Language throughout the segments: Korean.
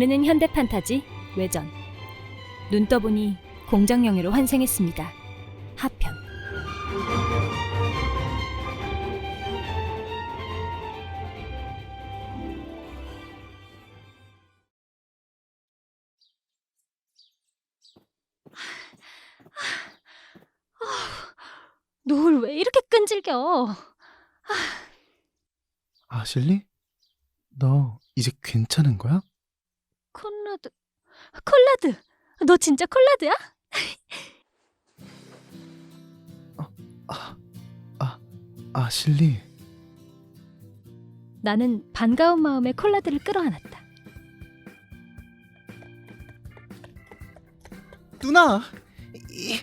장르는 현대 판타지, 외전. 눈 떠보니 공장 영예로 환생했습니다. 하편. 노을 왜 이렇게 끈질겨? 아실리? 너 이제 괜찮은 거야? 콜라드, 콜라드, 너 진짜 콜라드야? 아, 아, 아 실리. 나는 반가운 마음에 콜라드를 끌어안았다. 누나! 이,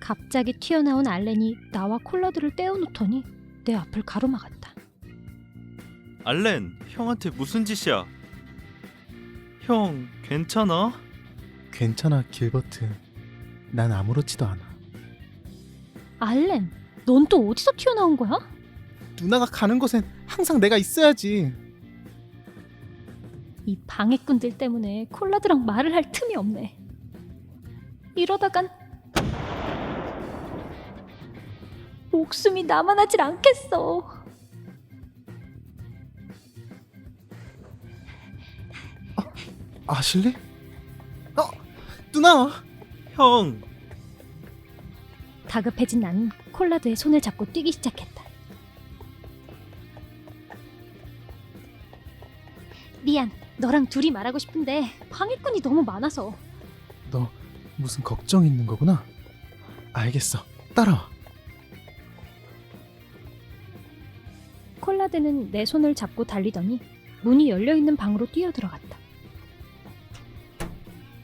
갑자기 튀어나온 알렌이 나와 콜라드를 떼어놓더니 내 앞을 가로막았다. 알렌, 형한테 무슨 짓이야? 형, 괜찮아? 괜찮아, 길버트. 난 아무렇지도 않아. 알렌, 넌 또 어디서 튀어나온 거야? 누나가 가는 곳엔 항상 내가 있어야지. 이 방해꾼들 때문에 콜라드랑 말을 할 틈이 없네. 이러다간 목숨이 남아나질 않겠어. 아실리? 어, 누나! 형, 다급해진 나는 콜라드의 손을 잡고 뛰기 시작했다. 미안, 너랑 둘이 말하고 싶은데 방해꾼이 너무 많아서. 너 무슨 걱정 있는 거구나? 알겠어. 따라와. 콜라드는 내 손을 잡고 달리더니 문이 열려 있는 방으로 뛰어들어갔다.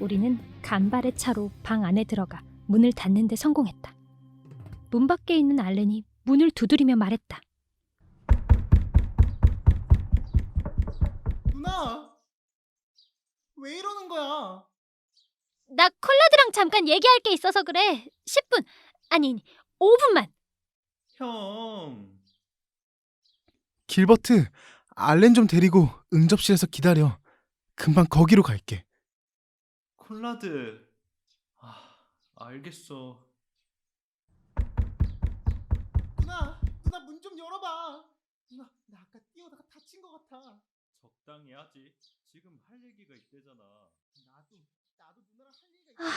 우리는 간발의 차로 방 안에 들어가 문을 닫는 데 성공했다. 문 밖에 있는 알렌이 문을 두드리며 말했다. 누나! 왜 이러는 거야? 나 콜라드랑 잠깐 얘기할 게 있어서 그래. 10분 아니 5분만. 형. 길버트, 알렌 좀 데리고 응접실에서 기다려. 금방 거기로 갈게. 콜라드. 아, 알겠어. 누나, 누나 문 좀 열어봐. 누나, 나 아까 뛰어다가 다친 것 같아. 적당히 하지. 지금 할 얘기가 있대잖아. 나도, 나도 누나랑 할 얘기가 있어.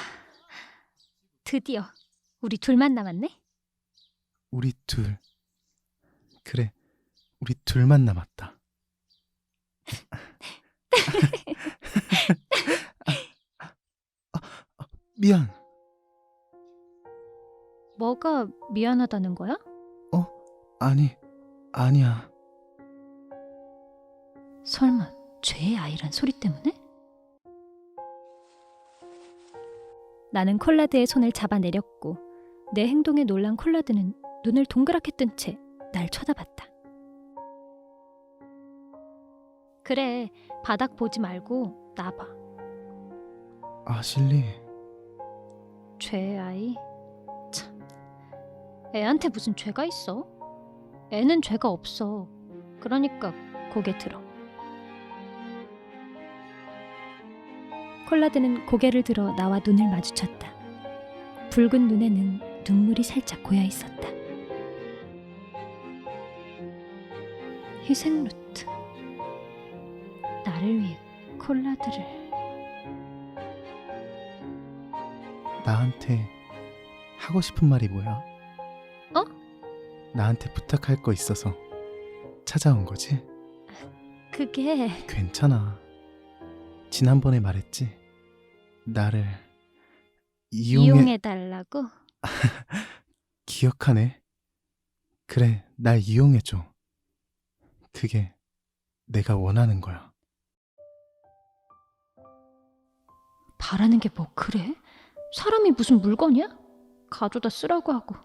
드디어 우리 둘만 남았네. 우리 둘. 그래, 우리 둘만 남았다. 미안. 뭐가 미안하다는 거야? 아니, 아니야. 설마 죄의 아이란 소리 때문에? 나는 콜라드의 손을 잡아내렸고 내 행동에 놀란 콜라드는 눈을 동그랗게 뜬 채 날 쳐다봤다. 그래, 바닥 보지 말고 나봐. 아실리, 죄의 아이. 참, 애한테 무슨 죄가 있어? 애는 죄가 없어. 그러니까 고개 들어. 콜라드는 고개를 들어 나와 눈을 마주쳤다. 붉은 눈에는 눈물이 살짝 고여 있었다. 희생 루트. 나를 위해 콜라드를. 나한테 하고 싶은 말이 뭐야? 어? 나한테 부탁할 거 있어서 찾아온 거지? 그게 괜찮아. 지난번에 말했지? 나를 이용해... 이용해 달라고. 기억하네. 그래, 날 이용해 줘. 그게 내가 원하는 거야. 바라는 게 뭐 그래? 사람이 무슨 물건이야? 가져다 쓰라고 하고.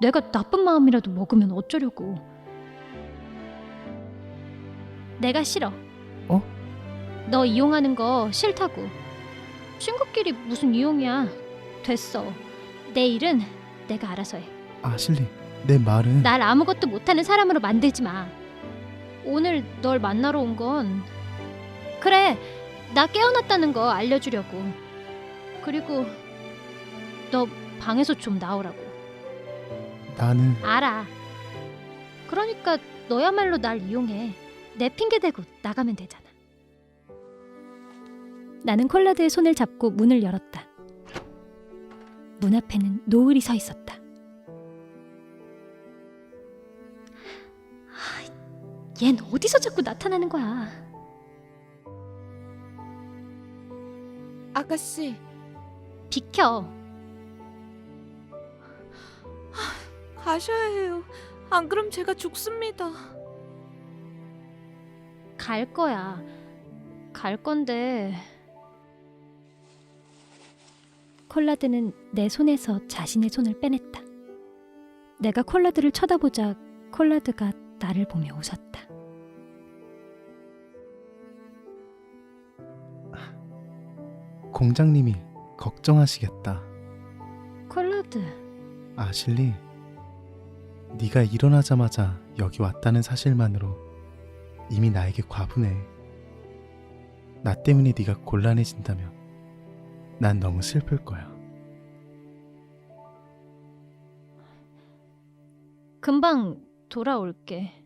내가 나쁜 마음이라도 먹으면 어쩌려고. 내가 싫어. 어? 너 이용하는 거 싫다고. 친구끼리 무슨 이용이야. 됐어. 내 일은 내가 알아서 해. 아 실리, 내 말은 날 아무것도 못하는 사람으로 만들지 마. 오늘 널 만나러 온 건 그래 나 깨어났다는 거 알려주려고 그리고 너 방에서 좀 나오라고. 나는 알아. 그러니까 너야말로 날 이용해. 내 핑계 대고 나가면 되잖아. 나는 콜라드의 손을 잡고 문을 열었다. 문 앞에는 노을이 서 있었다. 얜 어디서 자꾸 나타나는 거야? 아가씨, 비켜 가셔야 해요. 안 그럼 제가 죽습니다. 갈 거야 갈 건데 콜라드는 내 손에서 자신의 손을 빼냈다. 내가 콜라드를 쳐다보자 콜라드가 나를 보며 웃었다. 공장님이 걱정하시겠다. 콜라드 아실리, 네가 일어나자마자 여기 왔다는 사실만으로 이미 나에게 과분해. 나 때문에 네가 곤란해진다면 난 너무 슬플 거야. 금방 돌아올게.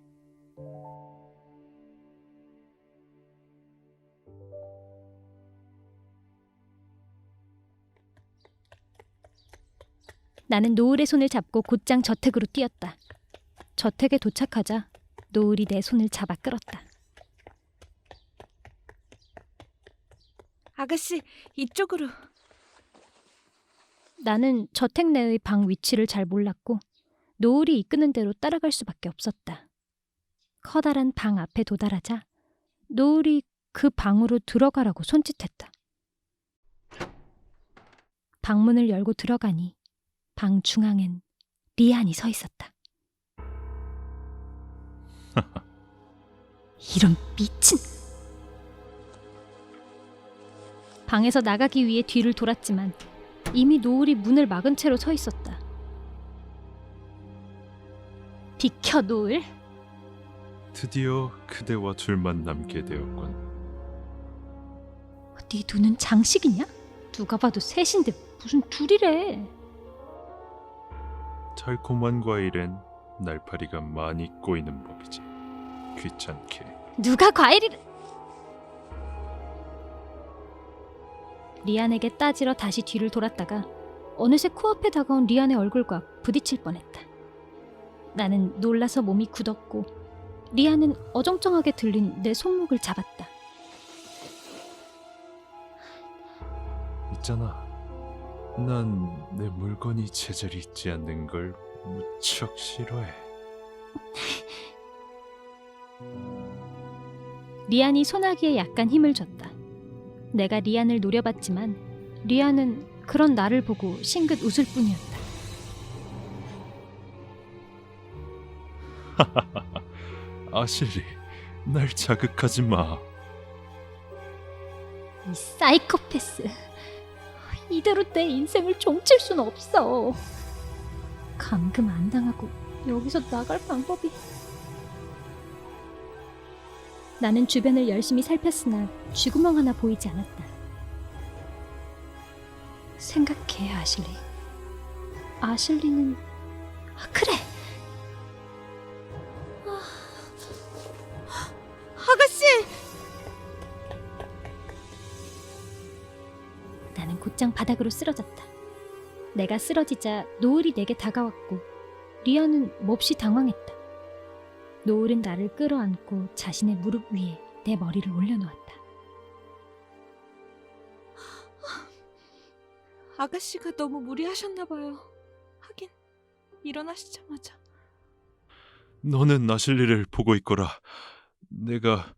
나는 노을의 손을 잡고 곧장 저택으로 뛰었다. 저택에 도착하자 노을이 내 손을 잡아 끌었다. 아가씨, 이쪽으로. 나는 저택 내의 방 위치를 잘 몰랐고 노을이 이끄는 대로 따라갈 수밖에 없었다. 커다란 방 앞에 도달하자 노을이 그 방으로 들어가라고 손짓했다. 방문을 열고 들어가니 방 중앙엔 리안이 서 있었다. 이런 미친! 방에서 나가기 위해 뒤를 돌았지만 이미 노을이 문을 막은 채로 서 있었다. 비켜 노을. 드디어 그대와 둘만 남게 되었군. 네 눈은 장식이냐? 누가 봐도 셋인데 무슨 둘이래. 달콤한 과일엔 날파리가 많이 꼬이는 법이지. 귀찮게. 누가 과일을? 리안에게 따지러 다시 뒤를 돌았다가 어느새 코앞에 다가온 리안의 얼굴과 부딪힐 뻔했다. 나는 놀라서 몸이 굳었고 리안은 어정쩡하게 들린 내 손목을 잡았다. 있잖아. 난 내 물건이 제자리 있지 않는 걸 무척 싫어해. 리안이 소나기에 약간 힘을 줬다. 내가 리안을 노려봤지만 리안은 그런 나를 보고 싱긋 웃을 뿐이었다. 아실리, 날 자극하지 마. 이 사이코패스. 이대로 내 인생을 종칠 순 없어. 감금 안 당하고 여기서 나갈 방법이. 나는 주변을 열심히 살폈으나 쥐구멍 하나 보이지 않았다. 생각해, 아실리. 아실리는 아, 그래. 나는 곧장 바닥으로 쓰러졌다. 내가 쓰러지자 노을이 내게 다가왔고 리아는 몹시 당황했다. 노을은 나를 끌어안고 자신의 무릎 위에 내 머리를 올려놓았다. 아가씨가 너무 무리하셨나 봐요. 하긴 일어나시자마자 너는 아실리를 보고 있거라. 내가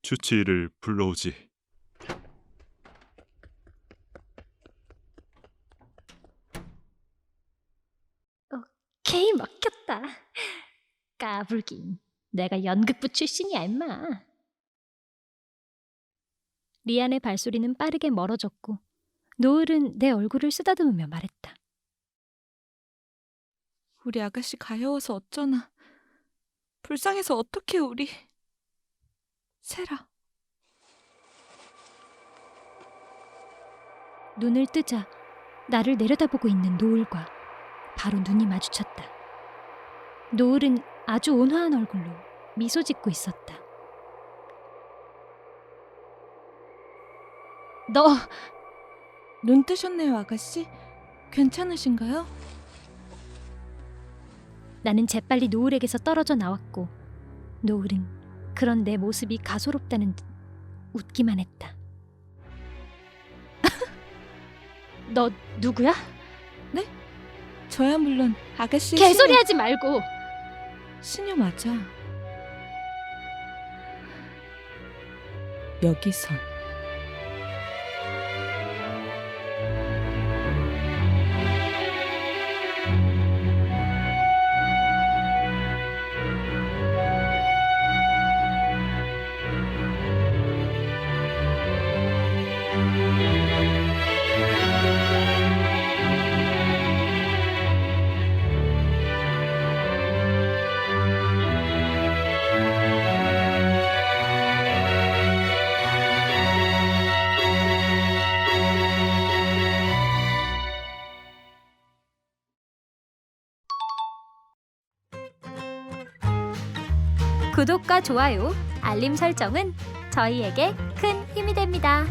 주치의를 불러오지. 개이 막혔다. 까불긴. 내가 연극부 출신이야, 임마. 리안의 발소리는 빠르게 멀어졌고 노을은 내 얼굴을 쓰다듬으며 말했다. 우리 아가씨 가여워서 어쩌나. 불쌍해서 어떻게 우리 세라. 눈을 뜨자 나를 내려다보고 있는 노을과 바로 눈이 마주쳤다. 노을은 아주 온화한 얼굴로 미소 짓고 있었다. 너 눈 뜨셨네요, 아가씨. 괜찮으신가요? 나는 재빨리 노을에게서 떨어져 나왔고 노을은 그런 내 모습이 가소롭다는 듯 웃기만 했다. 너 누구야? 저야 물론 아가씨 개소리 하지 말고 신유 맞아. 여기선 구독과 좋아요, 알림 설정은 저희에게 큰 힘이 됩니다.